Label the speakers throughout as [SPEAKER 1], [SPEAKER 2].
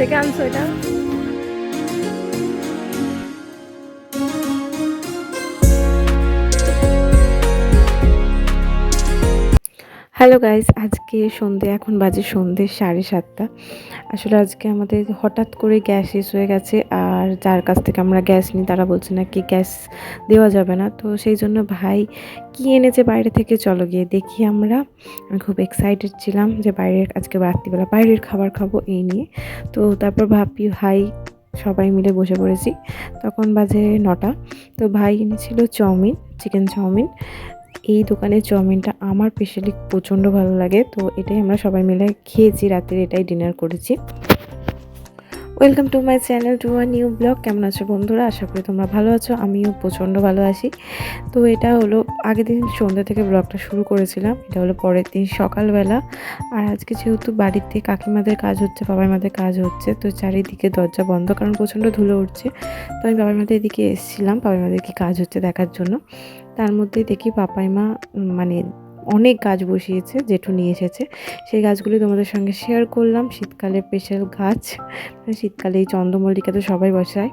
[SPEAKER 1] থেকে আনছো এটা? হ্যালো গাইজ আজকে সন্ধে, এখন বাজে সন্ধে সাড়ে সাতটা। আসলে আজকে আমাদের হঠাৎ করে গ্যাস শেষ হয়ে গেছে, আর যার কাছ থেকে আমরা গ্যাস নিই, তারা বলছে না কি গ্যাস দেওয়া যাবে না। তো সেই জন্য ভাই কি এনেছে বাইরে থেকে চলো গিয়ে দেখি আমরা। আমি খুব এক্সাইটেড ছিলাম যে বাইরের, আজকে রাত্রিবেলা বাইরের খাবার খাব এই নিয়ে। তো তারপর ভাবি, ভাই, সবাই মিলে বসে পড়েছি। তখন বাজে নটা। তো ভাই এনেছিল চাউমিন, চিকেন চাউমিন। এই দোকানের চাউমিনটা আমার স্পেশালি প্রচণ্ড ভালো লাগে। তো এটাই আমরা সবাই মিলে খেয়েছি রাতের এটাই ডিনার করেছি। Welcome to my channel to a new blog. কেমন আছো বন্ধুরা? আশা করি তোমরা ভালো আছো, আমিও প্রচণ্ড ভালো আছি। তো এটা হলো, আগের দিন সন্ধ্যা থেকে ব্লগটা শুরু করেছিলাম, এটা হলো পরের দিন সকালবেলা। আর আজকে যেহেতু বাড়িতে কাকিমাদের কাজ হচ্ছে বাবার মাদের কাজ হচ্ছে, তো চারিদিকে দরজা বন্ধ, কারণ প্রচণ্ড ধুলো উঠছে। তো আমি বাবার মাদের এদিকে এসেছিলাম বাবার মাদের কি কাজ হচ্ছে দেখার জন্য। তার মধ্যে দেখি পাপাইমা মা মানে অনেক গাছ বসিয়েছে, জেঠু নিয়ে এসেছে। সেই গাছগুলি তোমাদের সঙ্গে শেয়ার করলাম। শীতকালে স্পেশাল গাছ মানে শীতকালে এই চন্দ্রমল্লিকা তো সবাই বসায়।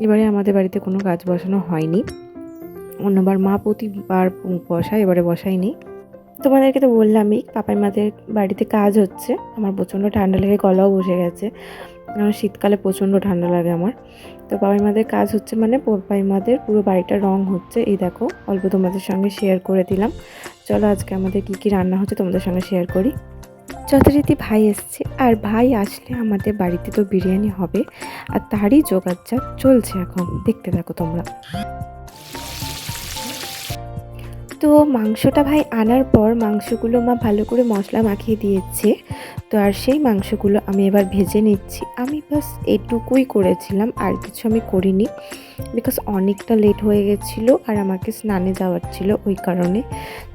[SPEAKER 1] এবারে আমাদের বাড়িতে কোনো গাছ বসানো হয়নি। অন্যবার মা প্রতিবার বসায়, এবারে বসায়নি। তোমাদেরকে তো বললামই, পাপাই মাদের বাড়িতে কাজ হচ্ছে। আমার প্রচণ্ড ঠান্ডা লেগে গলাও বসে গেছে। আমার শীতকালে প্রচণ্ড ঠান্ডা লাগে আমার। তো পাপাই মাদের কাজ হচ্ছে মানে পাপাই মাদের পুরো বাড়িটা রং হচ্ছে। এই দেখো, অল্প তোমাদের সঙ্গে শেয়ার করে দিলাম। চলো আজকে আমাদের কী কী রান্না হচ্ছে তোমাদের সঙ্গে শেয়ার করি। যথারীতি ভাই এসছে, আর ভাই আসলে আমাদের বাড়িতে তো বিরিয়ানি হবে, আর তারই যোগাযোগ চলছে এখন। দেখতে থাকো তোমরা। তো মাংসটা ভাই আনার পর মাংসগুলো মা ভালো করে মশলা মাখিয়ে দিয়েছে। তো আর সেই মাংসগুলো আমি এবার ভেজে নিচ্ছি। আমি বাস এটুকুই করেছিলাম, আর কিছু আমি করিনি। বিকজ অনেকটা লেট হয়ে গেছিল আর আমাকে স্নানে যাওয়ার ছিল ওই কারণে।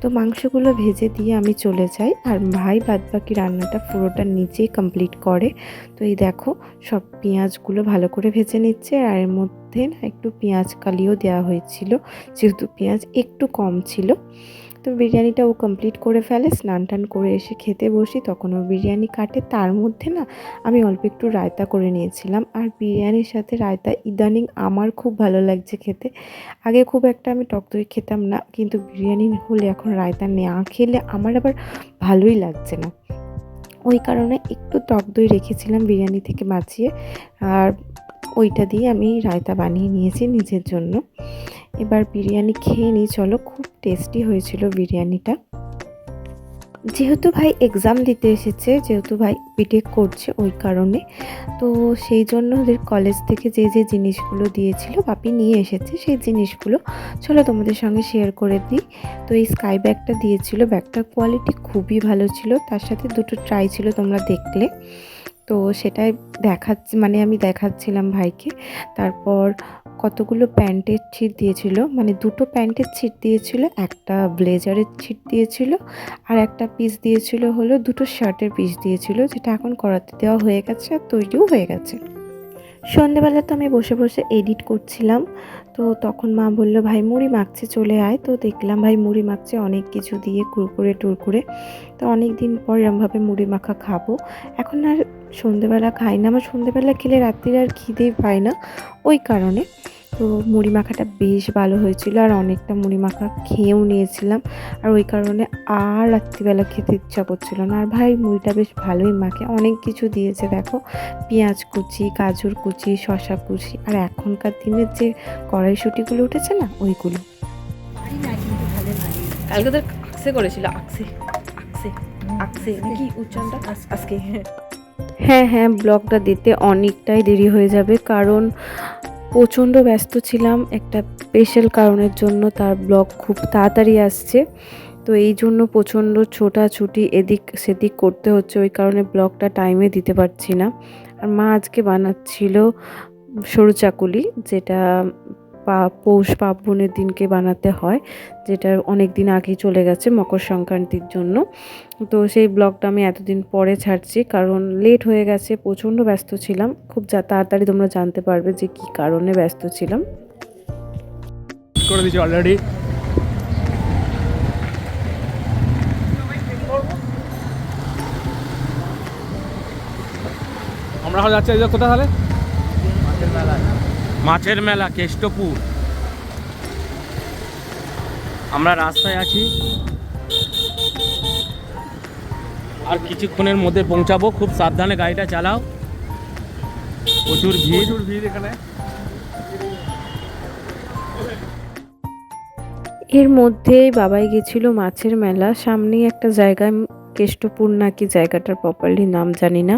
[SPEAKER 1] তো মাংসগুলো ভেজে দিয়ে আমি চলে যাই, আর ভাই বাদবাকি রান্নাটা পুরোটা নিজেই কমপ্লিট করে। তো এই দেখো, সব পেঁয়াজগুলো ভালো করে ভেজে নিচ্ছে, আর এর মধ্যে একটু পেঁয়াজ কালিও দেওয়া হয়েছিল, যেহেতু পেঁয়াজ একটু কম ছিল। তো বিরিয়ানিটা ও কমপ্লিট করে ফেলে, স্নান টান করে এসে খেতে বসি। তখন ও বিরিয়ানি কাটে, তার মধ্যে না আমি অল্প একটু রায়তা করে নিয়েছিলাম। আর বিরিয়ানির সাথে রায়তা ইদানিং আমার খুব ভালো লাগছে খেতে। আগে খুব একটা আমি টক দই খেতাম না, কিন্তু বিরিয়ানি হলে এখন রায়তা না খেলে আমার আবার ভালোই লাগছে না। ওই কারণে একটু টক দই রেখেছিলাম বিরিয়ানি থেকে বাঁচিয়ে। আর ওইটা দিয়ে আমি রায়তা বানিয়ে নিয়েছি নিজের জন্য। এবার বিরিয়ানি খেয়ে নিই। চলো, খুব টেস্টি হয়েছিল বিরিয়ানিটা। যেহেতু ভাই এক্সাম দিতে এসেছে, যেহেতু ভাই বিটেক করছে ওই কারণে, তো সেই জন্য ওদের কলেজ থেকে যে যে জিনিসগুলো দিয়েছিল, বাপি নিয়ে এসেছে সেই জিনিসগুলো। চলো, তোমাদের সঙ্গে শেয়ার করে দিই। তো এই স্কাই ব্যাগটা দিয়েছিল। ব্যাগটার কোয়ালিটি খুবই ভালো ছিল। তার সাথে দুটো ট্রাই ছিল তোমরা দেখলে। তো সেটাই দেখাচ্ছি মানে আমি দেখাচ্ছিলাম ভাইকে। তারপর কতগুলো প্যান্টের ছিট দিয়েছিল মানে দুটো প্যান্টের ছিট দিয়েছিল, একটা ব্লেজারের ছিট দিয়েছিল আর একটা পিস দিয়েছিল হলো দুটো শার্টের পিস দিয়েছিল, যেটা এখন করাতে দেওয়া হয়ে গেছে আর তৈরিও হয়ে গেছে। সন্ধেবেলা তো আমি বসে বসে এডিট করছিলাম, তো তখন মা বলল, ভাই, মুড়ি মাখছে, চলে আয়। তো দেখলাম, ভাই, মুড়ি মাখছে, অনেক কিছু দিয়ে কুরকুরে টুরকুরে। তো অনেক দিন পর এরমভাবে মুড়ি মাখা খাব। এখন আর সন্ধেবেলা খাই না আমার সন্ধেবেলা খেলে রাত্রির আর খিদেই পায় না ওই কারণে। তো মুড়ি মাখাটা বেশ ভালো হয়েছিল আর অনেকটা মুড়ি মাখা খেয়েও নিয়েছিলাম। আর ওই কারণে আর রাত্রিবেলা খেতে ইচ্ছা করছিল না। আর ভাই মুড়িটা বেশ ভালোই মাখে। অনেক কিছু দিয়েছে দেখো। পেঁয়াজ কুচি গাজর কুচি শশা কুচি আর এখনকার দিনের যে কড়াইশুটিগুলো উঠেছে না ওইগুলো। কালকে তোর আকসে করেছিল আকসে আকসে আকসে। নাকি উচ্চারণটা? আজকে হ্যাঁ হ্যাঁ ব্লগটা দিতে অনেকটাই দেরি হয়ে যাবে কারণ প্রচণ্ড ব্যস্ত ছিলাম একটা স্পেশাল কারণের জন্য, তার ব্লগ খুব তাড়াতাড়ি আসছে। তো এই জন্য প্রচণ্ড ছোটাছুটি এদিক সেদিক করতে হচ্ছে, ওই কারণে ব্লগটা টাইমে দিতে পারছি না। আর মা আজকে বানাচ্ছিল সরু চাকুলি, যেটা পৌষ পার্বণের দিনকে বানাতে হয় যেটা অনেক দিন আগেই চলে গেছে মকর সংক্রান্তির জন্য। তো সেই ব্লগটা আমি এতদিন পরে ছাড়ছি কারণ লেট হয়ে গেছে প্রচণ্ড ব্যস্ত ছিলাম। খুব যা- তাড়াতাড়ি তোমরা জানতে পারবে যে কী কারণে ব্যস্ত ছিলাম।
[SPEAKER 2] করে দিয়েছি অলরেডি আমরা যাচ্ছে কোথায় তাহলে?
[SPEAKER 3] মাছের মেলা কেষ্টপুর। আমরা রাস্তায় আছি। আর কিছুক্ষণের মধ্যে পৌঁছাবো। খুব সাবধানে গাড়িটা চালাও। প্রচুর ভিড়।
[SPEAKER 2] প্রচুর ভিড় এখানে।
[SPEAKER 1] এর মধ্যেই বাবাই গেছিল মাছের মেলা। সামনেই একটা জায়গায় কেষ্টপুর নাকি জায়গাটার প্রপারলি নাম জানি না।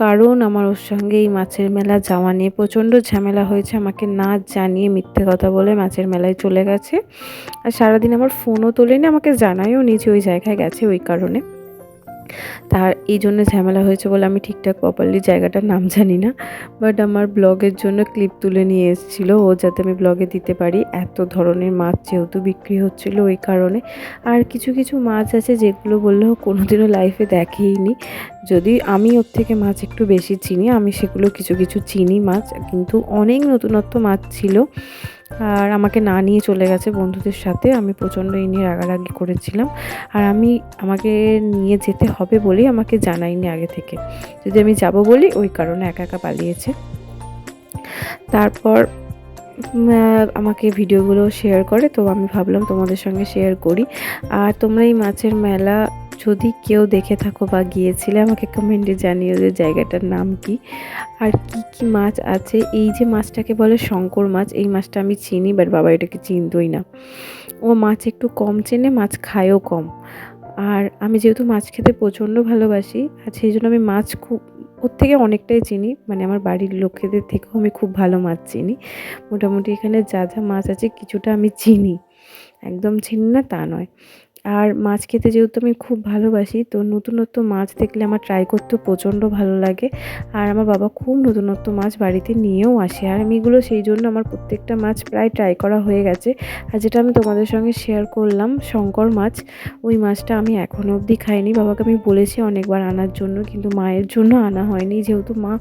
[SPEAKER 1] কারণ আমার ওর সঙ্গে এই মাছের মেলা যাওয়া নিয়ে প্রচণ্ড ঝামেলা হয়েছে, আমাকে না জানিয়ে মিথ্যে কথা বলে মাছের মেলায় চলে গেছে। আর সারাদিন আমার ফোনও তোলেনি, আমাকে জানায়ও নিজে ওই জায়গায় গেছে ওই কারণে। তার এই জন্য ঝামেলা হয়েছে বলে আমি ঠিকঠাক প্রপারলি জায়গাটার নাম জানি না বাট আমার ব্লগের জন্য ক্লিপ তুলে নিয়ে এসেছিল। ও যাতে আমি ব্লগে দিতে পারি। এত ধরনের মাছ যেহেতু বিক্রি হচ্ছিল ওই কারণে। আর কিছু কিছু মাছ আছে যেগুলো বললেও কোনোদিনও লাইফে দেখেইনি। যদি আমি ওর থেকে মাছ একটু বেশি চিনি, আমি সেগুলো কিছু কিছু চিনি মাছ, কিন্তু অনেক নতুনত্ব মাছ ছিল। আর আমাকে না নিয়ে চলে গেছে বন্ধুদের সাথে, আমি প্রচণ্ড এই নিয়ে রাগারাগি করেছিলাম। আর আমি, আমাকে নিয়ে যেতে হবে বলেই আমাকে জানাইনি আগে থেকে। যদি আমি যাব বলি, ওই কারণে একা একা পালিয়েছে। তারপর আমাকে ভিডিওগুলো শেয়ার করে, তো আমি ভাবলাম তোমাদের সঙ্গে শেয়ার করি। আর তোমরা এই মাছের মেলা যদি কেউ দেখে থাকো বা গিয়েছিলে, আমাকে কমেন্টে জানিও যে জায়গাটার নাম কি। আর কি কি মাছ আছে? এই যে মাছটাকে বলে শঙ্কর মাছ, এই মাছটা আমি চিনি বাট বাবা এটাকে চিনতই না। ও মাছ একটু কম চেনে, মাছ খায়ও কম। আর আমি যেহেতু মাছ খেতে প্রচণ্ড ভালোবাসি, আর সেই জন্য আমি মাছ খুব, ওর থেকে অনেকটাই চিনি মানে আমার বাড়ির লোকেদের থেকেও আমি খুব ভালো মাছ চিনি। মোটামুটি এখানে যা যা মাছ আছে কিছুটা আমি চিনি। একদম চিনি না তা নয়। আর মাছ খেতে যেহেতু আমি খুব ভালোবাসি, তো নতুনত্ব মাছ দেখলে আমার ট্রাই করতে প্রচণ্ড ভালো লাগে। আর আমার বাবা খুব নতুনত্ব মাছ বাড়িতে নিয়েও আসে। আর আমি এগুলো সেই জন্য আমার প্রত্যেকটা মাছ প্রায় ট্রাই করা হয়ে গেছে। আর যেটা আমি তোমাদের সঙ্গে শেয়ার করলাম, শঙ্কর মাছ, ওই মাছটা আমি এখনও অবধি খাইনি। বাবাকে আমি বলেছি অনেকবার আনার জন্য, কিন্তু মায়ের জন্য আনা হয়নি। যেহেতু মা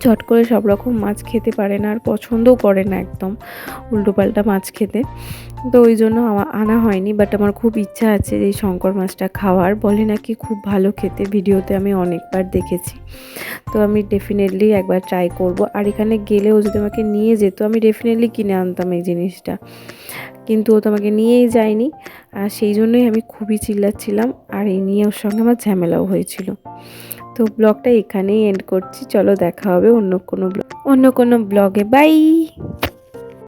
[SPEAKER 1] চট করে সব রকম মাছ খেতে পারে না আর পছন্দও করে না একদম উল্টোপাল্টা মাছ খেতে। তো ওই জন্য আমা- আনা হয়নি বাট আমার খুব ইচ্ছা আছে এই শঙ্কর মাছটা খাওয়ার। বলে নাকি খুব ভালো খেতে, ভিডিওতে আমি অনেকবার দেখেছি। তো আমি ডেফিনেটলি একবার ট্রাই করব। আর এখানে গেলেও যদি আমাকে নিয়ে যেত, আমি ডেফিনেটলি কিনে আনতাম এই জিনিসটা। কিন্তু ও তো আমাকে নিয়েই যায়নি। আর সেই জন্যই আমি খুবই চিল্লাচ্ছিলাম। আর এই নিয়ে ওর সঙ্গে আমার ঝামেলাও হয়েছিল। তো ব্লগটা এখানেই এন্ড করছি। চলো দেখা হবে অন্য কোনো ব্লগ অন্য কোনো ব্লগে। বাই